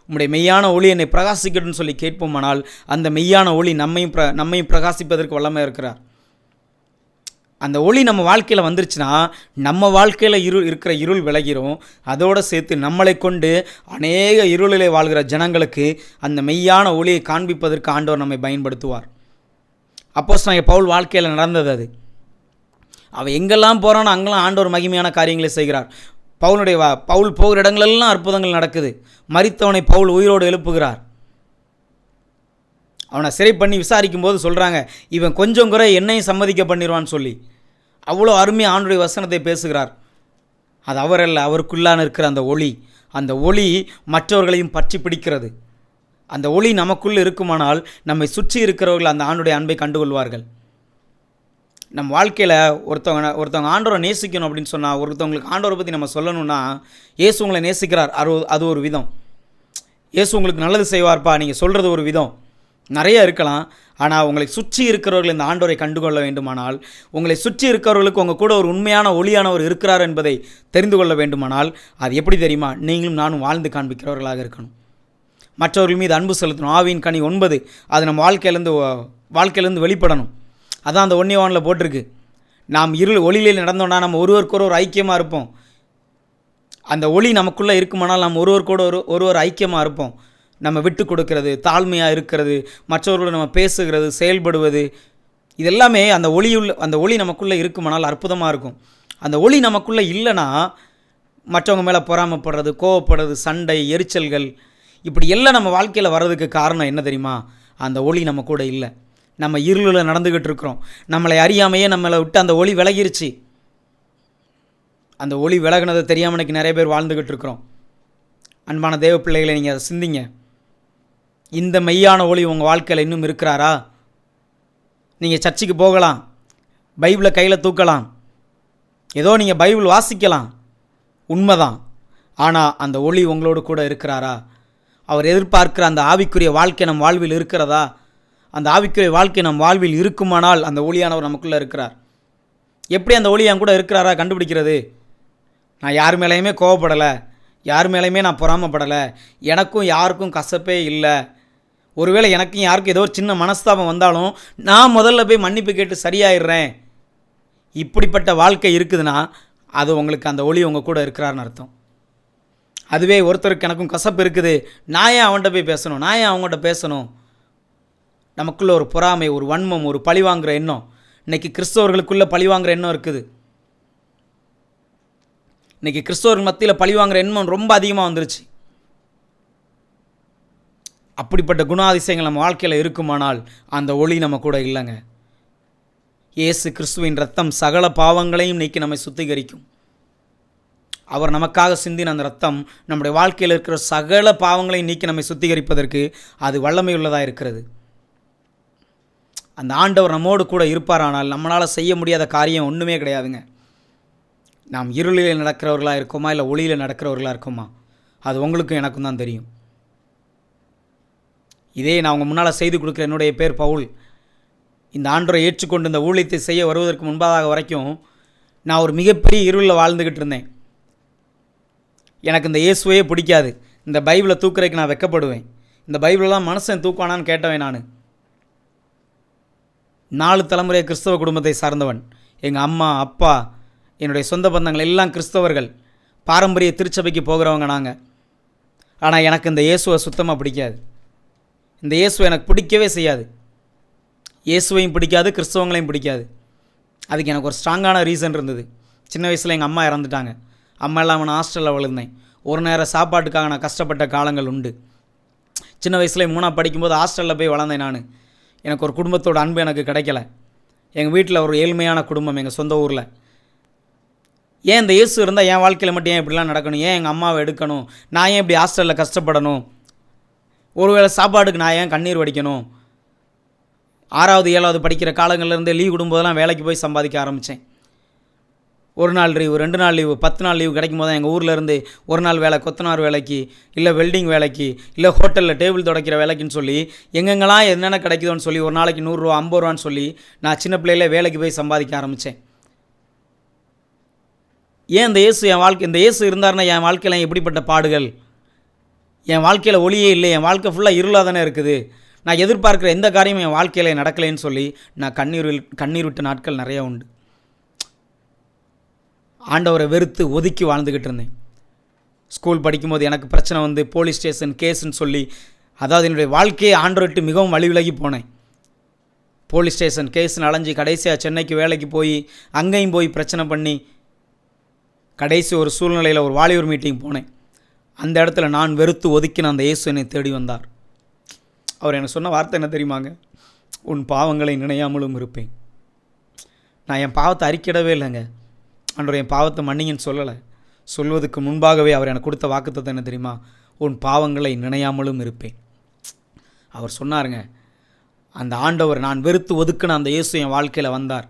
உம்முடைய மெய்யான ஒளி என்னை பிரகாசிக்கட்டும்னு சொல்லி கேட்போமானால் அந்த மெய்யான ஒளி நம்மையும் பிர நம்மையும் பிரகாசிப்பதற்கு வல்லமை இருக்கிறார். அந்த ஒளி நம்ம வாழ்க்கையில் வந்துருச்சுன்னா நம்ம வாழ்க்கையில் இருள் இருக்கிற இருள் விலகிரும். அதோடு சேர்த்து நம்மளை கொண்டு அநேக இருளிலே வாழ்கிற ஜனங்களுக்கு அந்த மெய்யான ஒளியை காண்பிப்பதற்கு ஆண்டவர் நம்மை பயன்படுத்துவார். அப்போஸ் நான் பவுல் வாழ்க்கையில் நடந்தது அது. அவன் எங்கெல்லாம் போகிறானோ அங்கெல்லாம் ஆண்டவர் மகிமையான காரியங்களை செய்கிறார். பவுலுடைய வா பவுல் போகிற இடங்களெல்லாம் அற்புதங்கள் நடக்குது. மறித்தவனை பவுல் உயிரோடு எழுப்புகிறார். அவனை சிறை பண்ணி விசாரிக்கும் போது சொல்கிறாங்க இவன் கொஞ்சம் குறை என்னையும் சம்மதிக்க பண்ணிடுவான்னு சொல்லி. அவ்வளோ அருமையாக ஆண்டுடைய வசனத்தை பேசுகிறார். அது அவரல்ல அவருக்குள்ளான இருக்கிற அந்த ஒளி. அந்த ஒளி மற்றவர்களையும் பற்றி பிடிக்கிறது. அந்த ஒளி நமக்குள் இருக்குமானால் நம்மை சுற்றி இருக்கிறவர்கள் அந்த ஆண்டுடைய அன்பை கண்டுகொள்வார்கள். நம் வாழ்க்கையில் ஒருத்தவங்க ஒருத்தவங்க ஆண்டவரை நேசிக்கணும் அப்படின்னு சொன்னால் ஒருத்தவங்களுக்கு ஆண்டவரை பற்றி நம்ம சொல்லணும்னா இயேசு உங்களை நேசிக்கிறார். அது அது ஒரு விதம். இயேசு உங்களுக்கு நல்லது செய்வார்ப்பா நீங்கள் சொல்கிறது ஒரு விதம். நிறைய இருக்கலாம். ஆனால் உங்களை சுற்றி இருக்கிறவர்கள் இந்த ஆண்டோரை கண்டுகொள்ள வேண்டுமானால் உங்களை சுற்றி இருக்கிறவர்களுக்கு உங்கள் கூட ஒரு உண்மையான ஒளியானவர் இருக்கிறார் என்பதை தெரிந்து கொள்ள வேண்டுமானால் அது எப்படி தெரியுமா? நீங்களும் நானும் வாழ்ந்து காண்பிக்கிறவர்களாக இருக்கணும். மற்றவர்கள் மீது அன்பு செலுத்தணும். ஆவியின் கனி ஒன்பது. அது நம்ம வாழ்க்கையிலேருந்து வாழ்க்கையிலேருந்து வெளிப்படணும். அதான் அந்த ஒன்னியவானில் போட்டிருக்கு. நாம் இருள் ஒளியில் நடந்தோன்னா நம்ம ஒருவருக்கொரு ஒரு ஐக்கியமாக இருப்போம். அந்த ஒளி நமக்குள்ளே இருக்குமானால் நம்ம கூட ஒரு ஒருவர் ஐக்கியமாக இருப்போம். நம்ம விட்டு கொடுக்கறது தாழ்மையாக இருக்கிறது மற்றவர்களோட நம்ம பேசுகிறது செயல்படுவது இதெல்லாமே அந்த ஒளியுள்ள அந்த ஒளி நமக்குள்ளே இருக்குமானால் அற்புதமாக இருக்கும். அந்த ஒளி நமக்குள்ளே இல்லைன்னா மற்றவங்க மேலே பொறாமைப்படுறது கோவப்படுறது சண்டை எரிச்சல்கள் இப்படி எல்லாம் நம்ம வாழ்க்கையில் வர்றதுக்கு காரணம் என்ன தெரியுமா? அந்த ஒளி நம்ம கூட இல்லை. நம்ம இருளில் நடந்துக்கிட்டு இருக்கிறோம். நம்மளை அறியாமையே நம்மளை விட்டு அந்த ஒளி விலகிருச்சு. அந்த ஒளி விலகினதை தெரியாமல் நிறைய பேர் வாழ்ந்துக்கிட்டு இருக்கிறோம். அன்பான தேவ பிள்ளைகளை நீங்கள் அதை சிந்திங்க. இந்த மெய்யான ஒளி உங்கள் வாழ்க்கையில் இன்னும் இருக்கிறாரா? நீங்கள் சர்ச்சுக்கு போகலாம். பைபிளை கையில் தூக்கலாம். ஏதோ நீங்கள் பைபிள் வாசிக்கலாம். உண்மைதான். ஆனால் அந்த ஒளி உங்களோடு கூட இருக்கிறாரா? அவர் எதிர்பார்க்கிற அந்த ஆவிக்குரிய வாழ்க்கை நம் வாழ்வில் இருக்கிறதா? அந்த ஆவிக்குரிய வாழ்க்கை நம் வாழ்வில் இருக்குமானால் அந்த ஒளியானவர் நமக்குள்ளே இருக்கிறார். எப்படி அந்த ஒளி என் கூட இருக்கிறாரா கண்டுபிடிக்கிறது? நான் யார் மேலேயுமே கோவப்படலை. யார் மேலேயுமே நான் பொறாமப்படலை. எனக்கும் யாருக்கும் கசப்பே இல்லை. ஒருவேளை எனக்கும் யாருக்கும் ஏதோ ஒரு சின்ன மனஸ்தாபம் வந்தாலும் நான் முதல்ல போய் மன்னிப்பு கேட்டு சரியாயிடுறேன். இப்படிப்பட்ட வாழ்க்கை இருக்குதுன்னா அது உங்களுக்கு அந்த ஒளி உங்கள் கூட இருக்கிறாருன்னு அர்த்தம். அதுவே ஒருத்தருக்கு எனக்கும் கசப்பு இருக்குது. நான் ஏன் அவன்கிட்ட போய் பேசணும்? நான் ஏன் அவங்ககிட்ட பேசணும்? நமக்குள்ள ஒரு பொறாமை ஒரு வன்மம் ஒரு பழி வாங்குகிற எண்ணம். இன்றைக்கி கிறிஸ்தவர்களுக்குள்ளே பழி வாங்குகிற எண்ணம் இருக்குது. இன்றைக்கி கிறிஸ்தவர்கள் மத்தியில் பழி வாங்குகிற எண்ணம் ரொம்ப அதிகமாக வந்துருச்சு. அப்படிப்பட்ட குணாதிசயங்கள் நம்ம வாழ்க்கையில் இருக்குமானால் அந்த ஒளி நம்ம கூட இல்லைங்க. இயேசு கிறிஸ்துவின் ரத்தம் சகல பாவங்களையும் நீக்கி நம்மை சுத்திகரிக்கும். அவர் நமக்காக சிந்தின அந்த ரத்தம் நம்முடைய வாழ்க்கையில் இருக்கிற சகல பாவங்களையும் நீக்கி நம்மை சுத்திகரிப்பதற்கு அது வல்லமையுள்ளதாக இருக்கிறது. அந்த ஆண்டவர் நம்மோடு கூட இருப்பாரானால் நம்மளால் செய்ய முடியாத காரியம் ஒன்றுமே கிடையாதுங்க. நாம் இருளில் நடக்கிறவர்களாக இருக்கோமா? இல்லை ஒளியில் நடக்கிறவர்களாக இருக்கோமா? அது உங்களுக்கும் எனக்கும் தான் தெரியும். இதே நான் உங்கள் முன்னால் செய்து கொடுக்குற என்னுடைய பேர் பவுல். இந்த ஆண்டரை ஏற்றுக்கொண்டு இந்த ஊழியத்தை செய்ய வருவதற்கு முன்பதாக வரைக்கும் நான் ஒரு மிகப்பெரிய இருளில் வாழ்ந்துக்கிட்டு இருந்தேன். எனக்கு இந்த இயேசுவே பிடிக்காது. இந்த பைபிளை தூக்குறதுக்கு நான் வெக்கப்படுவேன். இந்த பைபிளெலாம் மனுஷன் தூக்குவானான்னு கேட்டவன் நான். நாலு தலைமுறை கிறிஸ்தவ குடும்பத்தை சார்ந்தவன். எங்கள் அம்மா அப்பா என்னுடைய சொந்த பந்தங்கள் எல்லாம் கிறிஸ்தவர்கள். பாரம்பரிய திருச்சபைக்கு போகிறவங்க நாங்கள் ஆனால் எனக்கு இந்த இயேசுவை சுத்தமாக பிடிக்காது. இந்த இயேசுவை எனக்கு பிடிக்கவே செய்யாது. இயேசுவையும் பிடிக்காது கிறிஸ்தவங்களையும் பிடிக்காது. அதுக்கு எனக்கு ஒரு ஸ்ட்ராங்கான ரீசன் இருந்தது. சின்ன வயசில் எங்கள் அம்மா இறந்துட்டாங்க. அம்மா இல்லாமல் நான் ஹாஸ்டலில் விழுந்தேன் ஒரு நேரம் சாப்பாட்டுக்காக நான் கஷ்டப்பட்ட காலங்கள் உண்டு. சின்ன வயசில் மூணாக படிக்கும்போது ஹாஸ்டலில் போய் வளர்ந்தேன் நான். எனக்கு ஒரு குடும்பத்தோட அன்பு எனக்கு கிடைக்கல. எங்கள் வீட்டில் ஒரு ஏழ்மையான குடும்பம் எங்கள் சொந்த ஊரில். ஏன் இந்த இயேசு இருந்தால் என் வாழ்க்கையில் மட்டும் ஏன் இப்படிலாம் நடக்கணும்? ஏன் எங்கள் அம்மாவை எடுக்கணும்? நான் ஏன் இப்படி ஹாஸ்டலில் கஷ்டப்படணும்? ஒருவேளை சாப்பாடுக்கு நான் ஏன் கண்ணீர் வடிக்கணும்? ஆறாவது ஏழாவது படிக்கிற காலங்கள்லேருந்து லீவ் விடும்போதெல்லாம் வேலைக்கு போய் சம்பாதிக்க ஆரம்பித்தேன் ஒரு நாள் லீவு ரெண்டு நாள் லீவு பத்து நாள் லீவு கிடைக்கும் போது எங்கள் ஊர்லேருந்து ஒரு நாள் வேலை கொத்தனார் வேலைக்கு இல்லை வெல்டிங் வேலைக்கு இல்லை ஹோட்டலில் டேபிள் துடைக்கிற வேலைக்குன்னு சொல்லி எங்கெங்கெல்லாம் என்னென்ன கிடைக்குதோன்னு சொல்லி ஒரு நாளைக்கு நூறுரூவா ஐம்பது ரூபான்னு சொல்லி நான் சின்ன பிள்ளையில வேலைக்கு போய் சம்பாதிக்க ஆரம்பித்தேன் ஏன் இந்த இயேசு என் வாழ்க்கை இந்த இயேசு இருந்தாருன்னா என் வாழ்க்கையில் எப்படிப்பட்ட பாடுகள்? என் வாழ்க்கையில் ஒளியே இல்லை என் வாழ்க்கை ஃபுல்லாக இருளாக தானே இருக்குது. நான் எதிர்பார்க்குற எந்த காரியமும் என் வாழ்க்கையில் நடக்கலைன்னு சொல்லி நான் கண்ணீர் கண்ணீர் விட்ட நாட்கள் நிறையா உண்டு. ஆண்டவரை வெறுத்து ஒதுக்கி வாழ்ந்துக்கிட்டு இருந்தேன். ஸ்கூல் படிக்கும்போது எனக்கு பிரச்சனை வந்து போலீஸ் ஸ்டேஷன் கேஸ்ன்னு சொல்லி அதாவது என்னுடைய வாழ்க்கையை ஆண்டவர்கிட்ட மிகவும் வழி விலகி போனேன் போலீஸ் ஸ்டேஷன் கேஸ்னு அலைஞ்சு கடைசியாக சென்னைக்கு வேலைக்கு போய் அங்கேயும் போய் பிரச்சனை பண்ணி கடைசி ஒரு சூழ்நிலையில் ஒரு வாலிபர் மீட்டிங் போனேன். அந்த இடத்துல நான் வெறுத்து ஒதுக்கின அந்த இயேசு என்னை தேடி வந்தார். அவர் எனக்கு சொன்ன வார்த்தை என்ன தெரியுமாங்க? உன் பாவங்களை நினையாமலும் இருப்பேன். நான் என் பாவத்தை அறிக்கிடவே இல்லைங்க. ஆண்டவர் என் பாவத்தை மன்னிங்கன்னு சொல்லலை. சொல்வதற்கு முன்பாகவே அவர் எனக்கு கொடுத்த வாக்குத்தத்தை என்ன தெரியுமா? உன் பாவங்களை நினையாமலும் இருப்பேன். அவர் சொன்னாருங்க அந்த ஆண்டவர் நான் வெறுத்து ஒதுக்கின அந்த இயேசு என் வாழ்க்கையில் வந்தார்.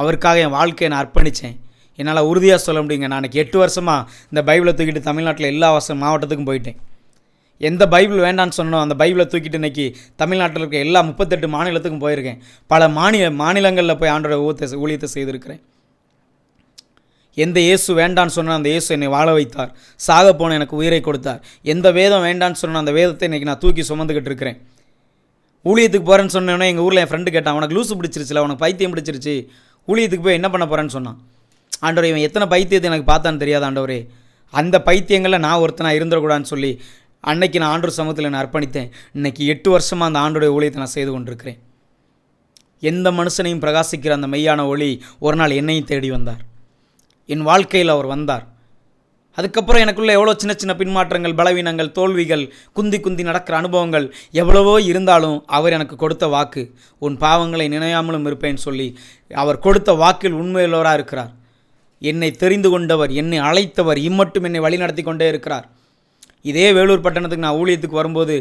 அவருக்காக என் வாழ்க்கையை நான் அர்ப்பணித்தேன் என்னால் உறுதியாக சொல்ல முடியுங்க. நான் எட்டு வருஷமாக இந்த பைபிளை தூக்கிட்டு தமிழ்நாட்டில் எல்லா வருஷம் மாவட்டத்துக்கும் போயிட்டேன். எந்த பைபிள் வேண்டான்னு சொன்னோம் அந்த பைபிளை தூக்கிட்டு இன்னைக்கு தமிழ்நாட்டில் இருக்க எல்லா முப்பத்தெட்டு மாநிலத்துக்கும் போயிருக்கேன். பல மாநில மாநிலங்களில் போய் ஆண்டோட ஊத்தை ஊழியத்தை செய்திருக்கிறேன். எந்த இயேசு வேண்டான்னு சொன்னால் அந்த இயேசு என்னை வாழ வைத்தார். சாக போன எனக்கு உயிரை கொடுத்தார். எந்த வேதம் வேண்டான்னு சொன்னால் அந்த வேதத்தை இன்றைக்கி நான் தூக்கி சுமந்துக்கிட்டு இருக்கிறேன். ஊழியத்துக்கு போகிறேன்னு சொன்னோன்னே எங்கள் ஊரில் என் ஃப்ரெண்டு கேட்டான் உனக்கு லூசு பிடிச்சிருச்சுல உனக்கு பைத்தியம் பிடிச்சிருச்சு. ஊழியத்துக்கு போய் என்ன பண்ண போகிறேன்னு சொன்னான். ஆண்டவர் இவன் எத்தனை பைத்தியத்தை எனக்கு பார்த்தான்னு தெரியாது ஆண்டவரே. அந்த பைத்தியங்களில் நான் ஒருத்தனாக இருந்துடக்கூடாதுன்னு சொல்லி அன்னைக்கு நான் ஆண்டவர் சமூகத்தில் நான் அர்ப்பணித்தேன். இன்றைக்கி எட்டு வருஷமாக அந்த ஆண்டோடைய ஊழியத்தை நான் செய்து கொண்டிருக்கிறேன். எந்த மனுஷனையும் பிரகாசிக்கிற அந்த மெய்யான ஒளி ஒரு நாள் என்னையும் தேடி வந்தார். என் வாழ்க்கையில் அவர் வந்தார். அதுக்கப்புறம் எனக்குள்ள எவ்வளோ சின்ன சின்ன பின்மாற்றங்கள் பலவீனங்கள் தோல்விகள் குந்தி குந்தி நடக்கிற அனுபவங்கள் எவ்வளவோ இருந்தாலும் அவர் எனக்கு கொடுத்த வாக்கு உன் பாவங்களை நினையாமலும் இருப்பேன்னு சொல்லி அவர் கொடுத்த வாக்கில் உண்மையுள்ளவராக இருக்கிறார். என்னை தெரிந்து கொண்டவர் என்னை அழைத்தவர் இம்மட்டும் என்னை வழிநடத்தி கொண்டே இருக்கிறார். இதே வேலூர் பட்டணத்துக்கு நான் ஊழியத்துக்கு வரும்போது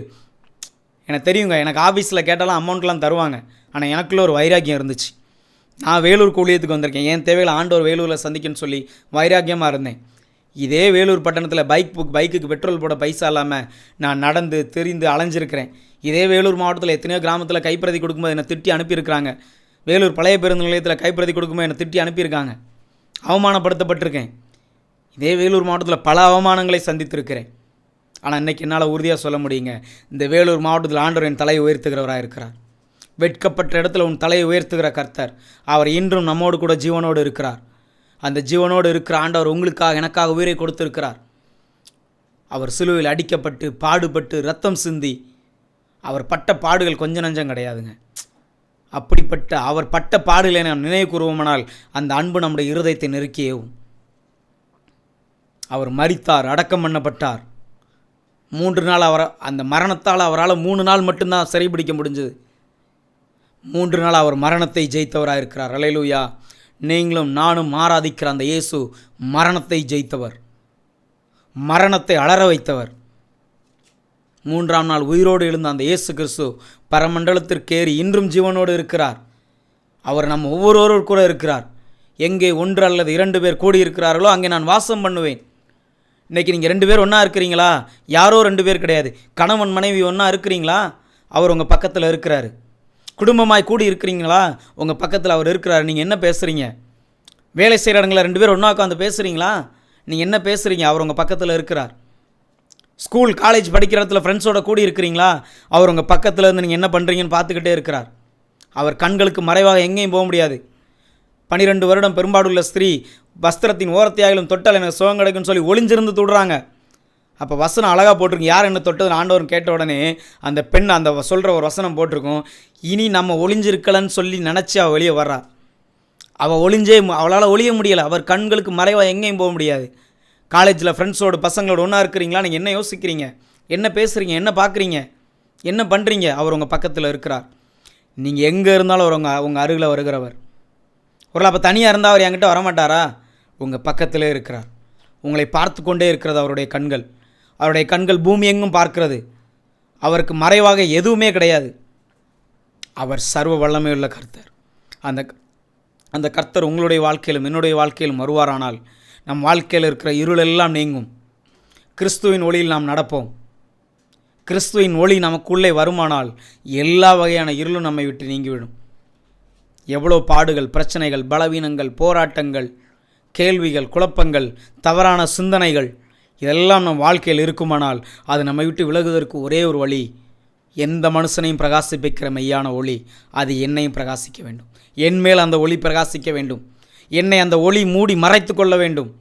எனக்கு தெரியுங்க எனக்கு ஆஃபீஸில் கேட்டாலும் அமௌண்ட்லாம் தருவாங்க. ஆனால் எனக்குள்ள ஒரு வைராக்கியம் இருந்துச்சு. நான் வேலூர் ஊழியத்துக்கு வந்திருக்கேன். என் தேவைகளை ஆண்டோர் வேலூரில் சந்திக்கன்னு சொல்லி வைராக்கியமாக இருந்தேன். இதே வேலூர் பட்டணத்தில் பைக் புக் பைக்குக்கு பெட்ரோல் போட பைசா இல்லாமல் நான் நடந்து தெரிந்து அலைஞ்சிருக்கிறேன். இதே வேலூர் மாவட்டத்தில் எத்தனையோ கிராமத்தில் கைப்பிரதி கொடுக்கும்போது என்னை திட்டி அனுப்பியிருக்கிறாங்க. வேலூர் பழைய பேருந்து நிலையத்தில் கைப்பிரதி கொடுக்கும்போது என்னை திட்டி அனுப்பியிருக்காங்க. அவமானப்படுத்தப்பட்டிருக்கேன். இதே வேலூர் மாவட்டத்தில் பல அவமானங்களை சந்தித்திருக்கிறேன். ஆனால் இன்றைக்கி என்னால் உறுதியாக சொல்ல முடியுங்க. இந்த வேலூர் மாவட்டத்தில் ஆண்டவர் என் தலையை உயர்த்துகிறவராக இருக்கிறார். வெட்கப்பட்ட இடத்துல உன் தலையை உயர்த்துகிற கர்த்தர். அவர் இன்றும் நம்மோடு கூட ஜீவனோடு இருக்கிறார். அந்த ஜீவனோடு இருக்கிற ஆண்டவர் உங்களுக்காக எனக்காக உயிரை கொடுத்திருக்கிறார். அவர் சிலுவையில் அடிக்கப்பட்டு பாடுபட்டு ரத்தம் சிந்தி அவர் பட்ட பாடுகள் கொஞ்சம் நஞ்சம் கிடையாதுங்க. அப்படிப்பட்ட அவர் பட்ட பாடுகளை நாம் நினைவு கூறுவோமானால் அந்த அன்பு நம்முடைய இருதயத்தை நெருக்கியேவும். அவர் மறித்தார் அடக்கம் பண்ணப்பட்டார். மூன்று நாள் அவர் அந்த மரணத்தால் அவரால் மூணு நாள் மட்டும்தான் சிறைபிடிக்க முடிஞ்சது. மூன்று நாள் அவர் மரணத்தை ஜெயித்தவராக இருக்கிறார். அலையலூயா நீங்களும் நானும் ஆராதிக்கிற அந்த இயேசு மரணத்தை ஜெயித்தவர். மரணத்தை அலற வைத்தவர். மூன்றாம் நாள் உயிரோடு எழுந்த அந்த இயேசு கிறிஸ்து பரமண்டலத்திற்கு ஏறி இன்றும் ஜீவனோடு இருக்கிறார். அவர் நம் ஒவ்வொருவரும் கூட இருக்கிறார். எங்கே ஒன்று அல்லது இரண்டு பேர் கூடியிருக்கிறார்களோ அங்கே நான் வாசம் பண்ணுவேன். இன்றைக்கி நீங்கள் ரெண்டு பேர் ஒன்றா இருக்கிறீங்களா? யாரோ ரெண்டு பேர் கிடையாது. கணவன் மனைவி ஒன்றா இருக்கிறீங்களா? அவர் உங்கள் பக்கத்தில் இருக்கிறாரு. குடும்பமாய் கூடி இருக்கிறீங்களா உங்கள் பக்கத்தில் அவர் இருக்கிறாரு. நீங்கள் என்ன பேசுகிறீங்க வேலை செய்கிற இடங்களில் ரெண்டு பேர் ஒன்றா உட்காந்து பேசுகிறீங்களா நீங்கள் என்ன பேசுகிறீங்க அவர் உங்கள் பக்கத்தில் இருக்கிறார். ஸ்கூல் காலேஜ் படிக்கிற இடத்துல ஃப்ரெண்ட்ஸோட கூடி இருக்கிறீங்களா? அவர் உங்கள் பக்கத்தில் இருந்து நீங்கள் என்ன பண்ணுறீங்கன்னு பார்த்துக்கிட்டே இருக்கிறார். அவர் கண்களுக்கு மறைவாக எங்கேயும் போக முடியாது. பனிரெண்டு வருடம் பெரும்பாடுள்ள ஸ்திரீ வஸ்திரத்தின் ஓரத்தையாகிலும் தொட்டால் எனக்கு சுகம் கிடைக்கும்னு சொல்லி ஒளிஞ்சிருந்து தொடுறாங்க. அப்போ வசனம் அழகாக போட்டிருக்கு. யார் என்ன தொட்டது ஆண்டவரும் கேட்ட உடனே அந்த பெண் அந்த சொல்கிற ஒரு வசனம் போட்டிருக்கும். இனி நம்ம ஒளிஞ்சிருக்கலன்னு சொல்லி நினச்சி அவள் வெளியே வர்றா. அவள் ஒளிஞ்சே அவளால் ஒளிய முடியலை. அவர் கண்களுக்கு மறைவாக எங்கேயும் போக முடியாது. காலேஜில் ஃப்ரெண்ட்ஸோட பசங்களோட ஒன்றா இருக்கிறீங்களா? நீங்கள் என்ன யோசிக்கிறீங்க? என்ன பேசுகிறீங்க என்ன பார்க்குறீங்க என்ன பண்ணுறீங்க அவர் உங்கள் பக்கத்தில் இருக்கிறார். நீங்கள் எங்கே இருந்தாலும் அவர் உங்கள் உங்கள் அருகில் வருகிறவர். ஒரு அப்போ தனியாக இருந்தால் அவர் என்கிட்ட வரமாட்டாரா? உங்கள் பக்கத்திலே இருக்கிறார். உங்களை பார்த்து கொண்டே இருக்கிறது அவருடைய கண்கள். அவருடைய கண்கள் பூமி எங்கும் பார்க்கிறது. அவருக்கு மறைவாக எதுவுமே கிடையாது. அவர் சர்வ வல்லமையுள்ள கர்த்தர். அந்த அந்த கர்த்தர் உங்களுடைய வாழ்க்கையிலும் என்னுடைய வாழ்க்கையிலும் வருவாரானால் நம் வாழ்க்கையில் இருக்கிற இருளெல்லாம் நீங்கும். கிறிஸ்துவின் ஒளியில் நாம் நடப்போம். கிறிஸ்துவின் ஒளி நமக்குள்ளே வருமானால் எல்லா வகையான இருளும் நம்மை விட்டு நீங்கிவிடும். எவ்வளோ பாடுகள் பிரச்சனைகள் பலவீனங்கள் போராட்டங்கள் கேள்விகள் குழப்பங்கள் தவறான சிந்தனைகள் இதெல்லாம் நம் வாழ்க்கையில் இருக்குமானால் அது நம்மை விட்டு விலகுவதற்கு ஒரே ஒரு வழி எந்த மனுஷனையும் பிரகாசிப்பிக்கிற மெய்யான ஒளி அது என்னையும் பிரகாசிக்க வேண்டும். என் மேல் அந்த ஒளி பிரகாசிக்க வேண்டும். என்னை அந்த ஒளி மூடி மறைத்து கொள்ள வேண்டும்.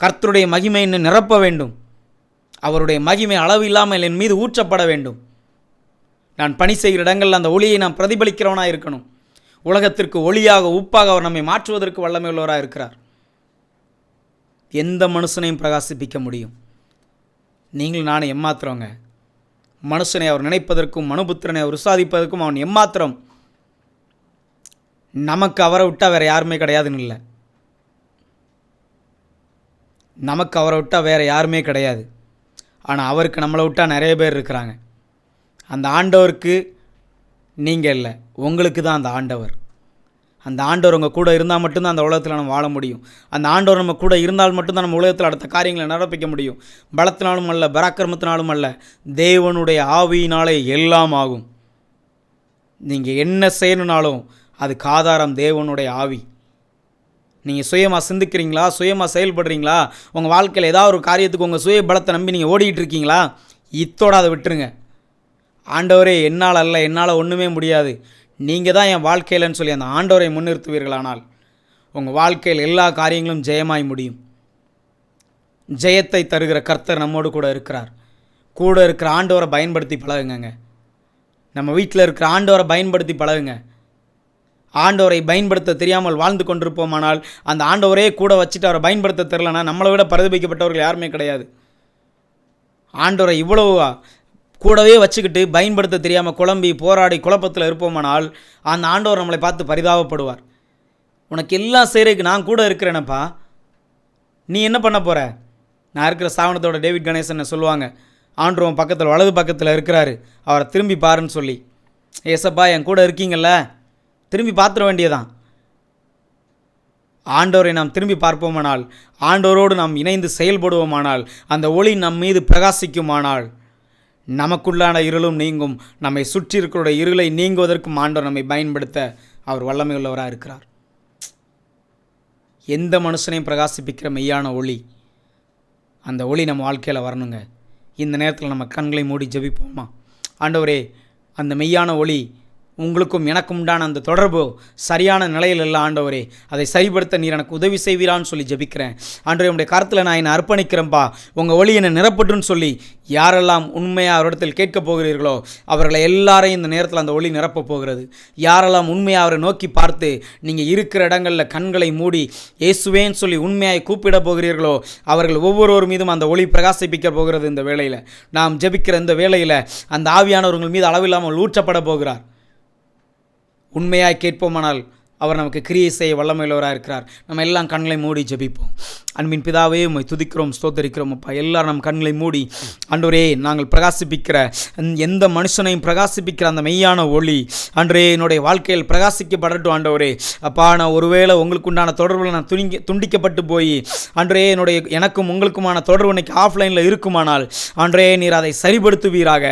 கர்த்தருடைய மகிமை என்னை நிரப்ப வேண்டும். அவருடைய மகிமை அளவு இல்லாமல் என் மீது ஊற்றப்பட வேண்டும். நான் பணி செய்கிற இடங்களில் அந்த ஒளியை நான் பிரதிபலிக்கிறவனாக இருக்கணும். உலகத்திற்கு ஒளியாக உப்பாக அவர் நம்மை மாற்றுவதற்கு வல்லமை உள்ளவராக இருக்கிறார். எந்த மனுஷனையும் பிரகாசிப்பிக்க முடியும். நீங்கள் நானும் எம்மாத்திரங்க. மனுஷனை அவர் நினைப்பதற்கும் மனுபுத்திரனை அவர் விசாதிப்பதற்கும் அவன் எம்மாத்திரம். நமக்கு அவரை விட்டால் வேறு யாருமே கிடையாதுன்னு இல்லை. நமக்கு அவரை விட்டால் வேறு யாருமே கிடையாது. ஆனால் அவருக்கு நம்மளை விட்டால் நிறைய பேர் இருக்கிறாங்க. அந்த ஆண்டவருக்கு நீங்கள் இல்லை. உங்களுக்கு தான் அந்த ஆண்டவர். அந்த ஆண்டவர் உங்கள் கூட இருந்தால் மட்டும்தான் அந்த உலகத்தில் நம்ம வாழ முடியும். அந்த ஆண்டவர் நம்ம கூட இருந்தால் மட்டும்தான் நம்ம உலகத்தில் அடுத்த காரியங்களை நடப்பிக்க முடியும். பலத்தினாலும் அல்ல பராக்கிரமத்தினாலும் அல்ல தேவனுடைய ஆவியினாலே எல்லாம் ஆகும். நீங்கள் என்ன செய்யணுனாலும் அதுக்கு ஆதாரம் தேவனுடைய ஆவி. நீங்கள் சுயமாக சிந்திக்கிறீங்களா? சுயமாக செயல்படுறீங்களா? உங்கள் வாழ்க்கையில் ஏதாவது ஒரு காரியத்துக்கு உங்கள் சுய பலத்தை நம்பி நீங்கள் ஓடிக்கிட்டு இருக்கீங்களா? இத்தோட அதை விட்டுருங்க. ஆண்டவரே என்னால் அல்ல என்னால் ஒன்றுமே முடியாது. நீங்கள் தான் என் வாழ்க்கையிலன்னு சொல்லி அந்த ஆண்டவரை முன்னிறுத்துவீர்களானால் உங்கள் வாழ்க்கையில் எல்லா காரியங்களும் ஜெயமாய் முடியும். ஜெயத்தை தருகிற கர்த்தர் நம்மோடு கூட இருக்கிறார். கூட இருக்கிற ஆண்டவரை பயன்படுத்தி பழகுங்க நம்ம வீட்டில் இருக்கிற ஆண்டவரை பயன்படுத்தி பழகுங்க. ஆண்டவரை பயன்படுத்த தெரியாமல் வாழ்ந்து கொண்டிருப்போமானால் அந்த ஆண்டவரே கூட வச்சுட்டு அவரை பயன்படுத்த தெரிலனா நம்மளை விட பரிதபிக்கப்பட்டவர்கள் யாருமே கிடையாது. ஆண்டவரை இவ்வளவு கூடவே வச்சுக்கிட்டு பயன்படுத்த தெரியாமல் குழம்பி போராடி குழப்பத்தில் இருப்போமானால் அந்த ஆண்டவர் நம்மளை பார்த்து பரிதாபப்படுவார். உனக்கு எல்லாம் செய்கிறதுக்கு நான் கூட இருக்கிறேனப்பா. நீ என்ன பண்ண போகிற நான் இருக்கிற சாவனத்தோட டேவிட் கணேசன் சொல்லுவாங்க? ஆண்டவன் பக்கத்தில் வலது பக்கத்தில் இருக்கிறாரு. அவரை திரும்பி பாருன்னு சொல்லி. ஏசப்பா என் கூட இருக்கீங்கல்ல? திரும்பி பார்த்துட வேண்டியதான் ஆண்டோரை நாம் திரும்பி பார்ப்போமானால் ஆண்டோரோடு நாம் இணைந்து செயல்படுவோமானால் அந்த ஒளி நம் மீது பிரகாசிக்குமானால் நமக்குள்ளான இருளும் நீங்கும் நம்மை சுற்றி இருக்கிற இருளை நீங்குவதற்கும் ஆண்டோர் நம்மை பயன்படுத்த அவர் வல்லமை உள்ளவராக இருக்கிறார். எந்த மனுஷனையும் பிரகாசிப்பிக்கிற மெய்யான ஒளி அந்த ஒளி நம்ம வாழ்க்கையில் வரணுங்க. இந்த நேரத்தில் நம்ம கண்களை மூடி ஜெபிப்போமா? ஆண்டவரே அந்த மெய்யான ஒளி உங்களுக்கும் எனக்கும் உண்டான அந்த தொடர்பு சரியான நிலையில் இல்லை ஆண்டவரே. அதை சரிப்படுத்த நீர் எனக்கு உதவி செய்வீரான்னு சொல்லி ஜெபிக்கிறேன். ஆண்டவரே உடைய கருத்தில் நான் என்னை அர்ப்பணிக்கிறேன்ப்பா உங்கள் ஒளி என்னை நிரப்பட்டுன்னு சொல்லி யாரெல்லாம் உண்மையாக அவரிடத்தில் கேட்கப் போகிறீர்களோ அவர்களை எல்லாரையும் இந்த நேரத்தில் அந்த ஒளி நிரப்பப் போகிறது. யாரெல்லாம் உண்மையாக அவரை நோக்கி பார்த்து நீங்கள் இருக்கிற இடங்களில் கண்களை மூடி இயேசுவேன்னு சொல்லி உண்மையாய் கூப்பிட போகிறீர்களோ அவர்கள் ஒவ்வொருவர் மீதும் அந்த ஒளி பிரகாசிப்பிக்க போகிறது இந்த வேளையில். நாம் ஜெபிக்கிற இந்த வேளையில் அந்த ஆவியானவர்கள் மீது அளவில்லாமல் ஊற்றப்பட போகிறார். உண்மையாய் கேட்போமானால் அவர் நமக்கு கிரியை செய்ய வல்லமையுள்ளவராக இருக்கிறார். நம்ம எல்லாம் கண்களை மூடி ஜெபிப்போம். அன்பின் பிதாவே உம்மை துதிக்கிறோம் ஸ்தோத்தரிக்கிறோம். அப்பா எல்லாரும் நம் கண்களை மூடி ஆண்டவரே நாங்கள் பிரகாசிப்பிக்கிற எந்த மனுஷனையும் பிரகாசிப்பிக்கிற அந்த மெய்யான ஒளி அன்றே என்னுடைய வாழ்க்கையில் பிரகாசிக்கப்படட்டும் ஆண்டவரே. அப்பா நான் ஒருவேளை உங்களுக்கு உண்டான தொடர்பில் நான் துணிங்க துண்டிக்கப்பட்டு போய் அன்றே என்னுடைய எனக்கும் உங்களுக்குமான தொடர்பு இன்னைக்கு ஆஃப்லைனில் இருக்குமானால் அன்றே நீர் அதை சரிப்படுத்துவீராக.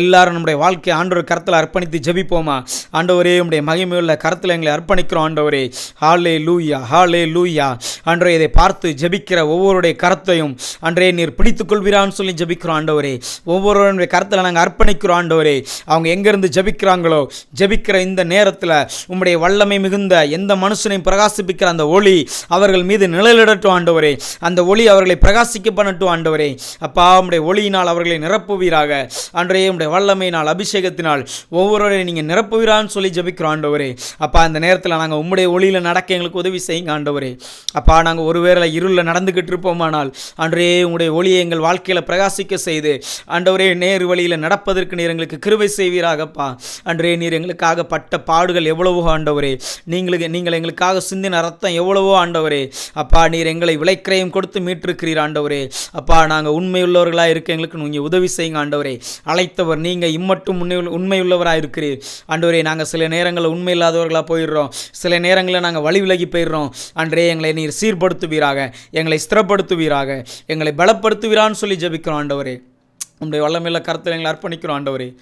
எல்லாரும் நம்முடைய வாழ்க்கையை ஆண்டவர் கரத்தில் அர்ப்பணித்து ஜெபிப்போமா? ஆண்டவரே உடைய மகிமையுள்ள கரத்தில் எங்களை அர்ப்பணிக்கிறோம் ஆண்டவரே ஹாலே லூயா ஹாலே லூயா ஆண்டவரே இதை பார்த்து ஜெபிக்கிற ஒவ்வொருடைய கரத்தையும் அன்றே நீர் பிடித்துக் கொள்வீரான்னு சொல்லி ஜபிக்கிறோம் ஆண்டவரே. ஒவ்வொருவருடைய கருத்தில் நாங்கள் அர்ப்பணிக்கிறோம் ஆண்டவரே. அவங்க எங்கேருந்து ஜெபிக்கிறாங்களோ ஜெபிக்கிற இந்த நேரத்தில் உம்முடைய வல்லமை மிகுந்த எந்த மனுஷனையும் பிரகாசிப்பிக்கிற அந்த ஒளி அவர்கள் மீது நிழலிடட்டும் ஆண்டவரே. அந்த ஒளி அவர்களை பிரகாசிக்க பண்ணட்டும் ஆண்டவரே. அப்பா உம்முடைய ஒளியினால் அவர்களை நிரப்புவீராக. அன்றே உம்முடைய வல்லமையினால் அபிஷேகத்தினால் ஒவ்வொருவரையும் நீங்கள் நிரப்புவீரான்னு சொல்லி ஜபிக்கிறோம் ஆண்டவரே. அப்பா அந்த நேரத்தில் நாங்கள் உம்முடைய ஒளியில் நடக்க எங்களுக்கு உதவி செய்யுங்க ஆண்டவரே. அப்பா நாங்கள் ஒருவேளை இருளில் நடந்துக்கிட்டு இருப்போமானால் அன்றே உங்களுடைய ஒளியை எங்கள் வாழ்க்கையில் பிரகாசிக்க செய்து ஆண்டவரே நேர் வழியில் நடப்பதற்கு நீர் எங்களுக்கு கிருவை செய்வீராகப்பா. அன்றே நீர் எங்களுக்காக பட்ட பாடுகள் எவ்வளவோ ஆண்டவரே. நீங்களுக்கு நீங்கள் எங்களுக்காக சிந்தின ரத்தம் எவ்வளவோ ஆண்டவரே. அப்பா நீர் எங்களை விலைக்கிரயம் கொடுத்து மீட்டிருக்கிறீர் ஆண்டவரே. அப்பா நாங்கள் உண்மையுள்ளவர்களாக இருக்க எங்களுக்கு நீங்கள் உதவி செய்யுங்க ஆண்டவரே. அழைத்தவர் நீங்கள் இம்மட்டும் உண்மை உண்மையுள்ளவராக இருக்கிறீர். ஆண்டவரே நாங்கள் சில நேரங்களில் உண்மை இல்லாதவர்களாக போயிடுறோம். சில நேரங்களில் நாங்கள் வழி விலகி போயிடுறோம். அன்றே எங்களை நீர் சீர்படுத்துவீராக. எங்களை ஸ்திரப்படுத்துவீராக. எங்கள் பலப்படுத்துவீரான்னு சொல்லி ஜபிக்கிறோம் ஆண்டவரே. உங்களுடைய வல்லமையில கருத்தில் எங்களை அர்ப்பணிக்கிறோம் ஆண்டவரே.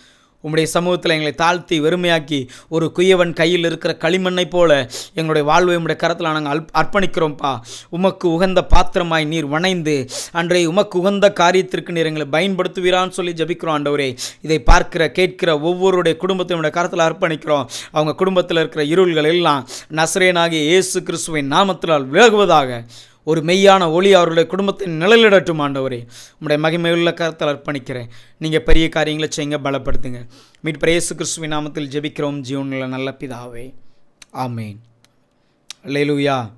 உம்முடைய சமூகத்தில் எங்களை தாழ்த்தி வெறுமையாக்கி ஒரு குயவன் கையில் இருக்கிற களிமண்ணை போல எங்களுடைய வாழ்வை உம்முடைய கரத்தில் நாங்கள் அல்ப் அர்ப்பணிக்கிறோம்ப்பா. உமக்கு உகந்த பாத்திரமாய் நீர் வணைந்து அன்றைய உமக்கு உகந்த காரியத்திற்கு நீர் எங்களை பயன்படுத்துவீரான்னு சொல்லி ஜெபிக்கிறோம் ஆண்டவரே. இதை பார்க்கிற கேட்கிற ஒவ்வொருடைய குடும்பத்தையும் உடைய கரத்தில் அர்ப்பணிக்கிறோம். அவங்க குடும்பத்தில் இருக்கிற இருள்கள் எல்லாம் நசரேனாகிய இயேசு கிறிஸ்துவின் நாமத்தினால் விலகுவதாக. ஒரு மெய்யான ஒளி அவர்களுடைய குடும்பத்தின் நிழலிடட்டும் ஆண்டவரே. உங்களுடைய மகிமையுள்ள கருத்தில் அர்ப்பணிக்கிறேன். நீங்கள் பெரிய காரியங்களை செய்யுங்க பலப்படுத்துங்க. மீட் பிரேசு கிறிஸ்துவின் நாமத்தில் ஜெபிக்கிறோம். ஜீவனில் நல்ல பிதாவே. ஆமேன். லேலுயா